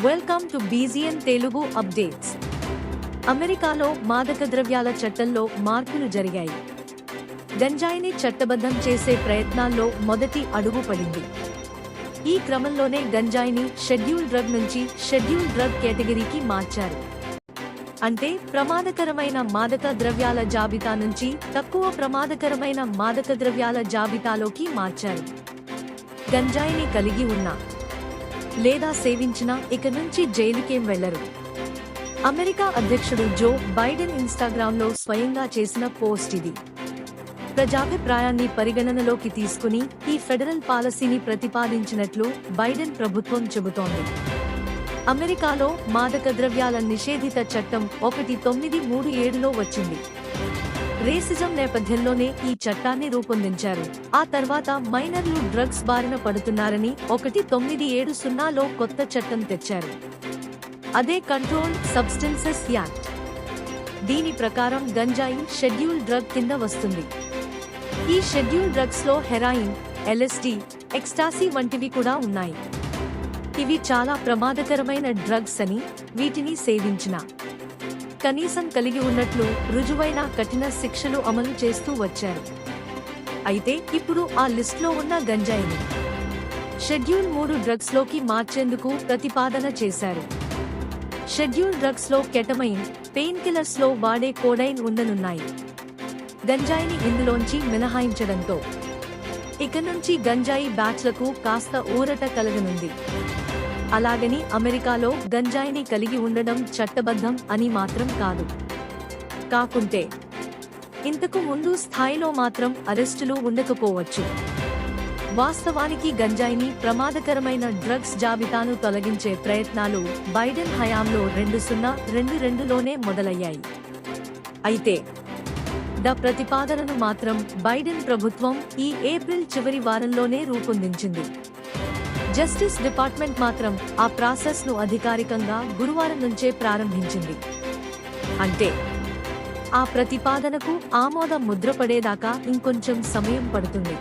Welcome to BGN Telugu updates అమెరికాలో మాదక ద్రవ్యాల చట్టంలో మార్పులు జరిగాయి. గంజాయిని చట్టబద్ధం చేసే ప్రయత్నాల్లో మొదటి అడుగు పడింది. ఈ క్రమంలోనే గంజాయిని షెడ్యూల్ డ్రగ్ నుంచి షెడ్యూల్ డ్రగ్ కేటగిరీకి మార్చారు. అంటే ప్రమాదకరమైన మాదక ద్రవ్యాల జాబితా నుంచి తక్కువ ప్రమాదకరమైన మాదక ద్రవ్యాల జాబితాలోకి మార్చారు. గంజాయిని కలిగి ఉన్నా లేదా సేవించినా ఇక నుంచి జైలుకేం వెళ్ళరు అమెరికా అధ్యక్షుడు జో బైడెన్ ఇన్స్టాగ్రామ్లో స్వయంగా చేసిన పోస్ట్ ఇది. ప్రజాభిప్రాయాన్ని పరిగణనలోకి తీసుకుని ఈ ఫెడరల్ పాలసీని ప్రతిపాదించినట్లు బైడెన్ ప్రభుత్వం చెబుతోంది. అమెరికాలో మాదక ద్రవ్యాల నిషేధిత చట్టం ఒకటి తొమ్మిది మూడు ఏడులో వచ్చింది. రేసిజం నేపథ్యంలోనే ఈ చట్టాన్ని రూపొందించారు. ఆ తర్వాత మైనర్లు డ్రగ్స్ బారిన పడుతున్నారని ఒకటి తొమ్మిది ఏడు సున్నాలో కొత్త చట్టం తెచ్చారు. అదే కంట్రోల్ సబ్స్టెన్సెస్ యాక్ట్. దీని ప్రకారం గంజాయి షెడ్యూల్ డ్రగ్ కింద వస్తుంది. ఈ షెడ్యూల్ డ్రగ్స్లో హెరాయిన్ ఎల్ఎస్డి ఎక్స్టాసీ వంటివి కూడా ఉన్నాయి. ఇవి చాలా ప్రమాదకరమైన డ్రగ్స్ అని వీటిని సేవించిన. కనీసం కలిగి ఉన్నట్లు రుజువైన కఠిన శిక్షలు అమలు చేస్తూ వచ్చారు. అయితే ఇప్పుడు ఆ లిస్ట్లో ఉన్న గంజాయిని షెడ్యూల్ మూడు డ్రగ్స్లోకి మార్చేందుకు ప్రతిపాదన చేశారు. షెడ్యూల్ డ్రగ్స్లో కెటమైన్ పెయిన్ కిల్లర్స్లో వాడే కోడైన్ ఉండనున్నాయి. గంజాయిని ఇందులోంచి మినహాయించడంతో ఇక నుంచి గంజాయి బ్యాచ్లకు కాస్త ఊరట కలగనుంది. అలాగని అమెరికాలో గంజాయిని కలిగి ఉండడం చట్టబద్ధం అని మాత్రం కాదు. కాకుంటే ఇంతకు ముందు స్థాయిలో మాత్రం అరెస్టులు ఉండకపోవచ్చు. వాస్తవానికి గంజాయిని ప్రమాదకరమైన డ్రగ్స్ జాబితాను తొలగించే ప్రయత్నాలు బైడెన్ హయాంలో రెండు సున్నా రెండు రెండులోనే మొదలయ్యాయి. అయితే ద ప్రతిపాదనను మాత్రం బైడెన్ ప్రభుత్వం ఈ ఏప్రిల్ చివరి వారంలోనే రూపొందించింది. జస్టిస్ డిపార్ట్మెంట్ మాత్రం ఆ ప్రాసెస్ను అధికారికంగా గురువారం నుంచే ప్రారంభించింది. అంటే ఆ ప్రతిపాదనకు ఆమోదం ముద్రపడేదాకా ఇంకొంచెం సమయం పడుతుంది.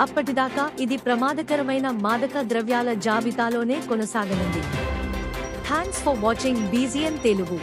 అప్పటిదాకా ఇది ప్రమాదకరమైన మాదక ద్రవ్యాల జాబితాలోనే కొనసాగనుంది. Thanks for watching BGN Telugu.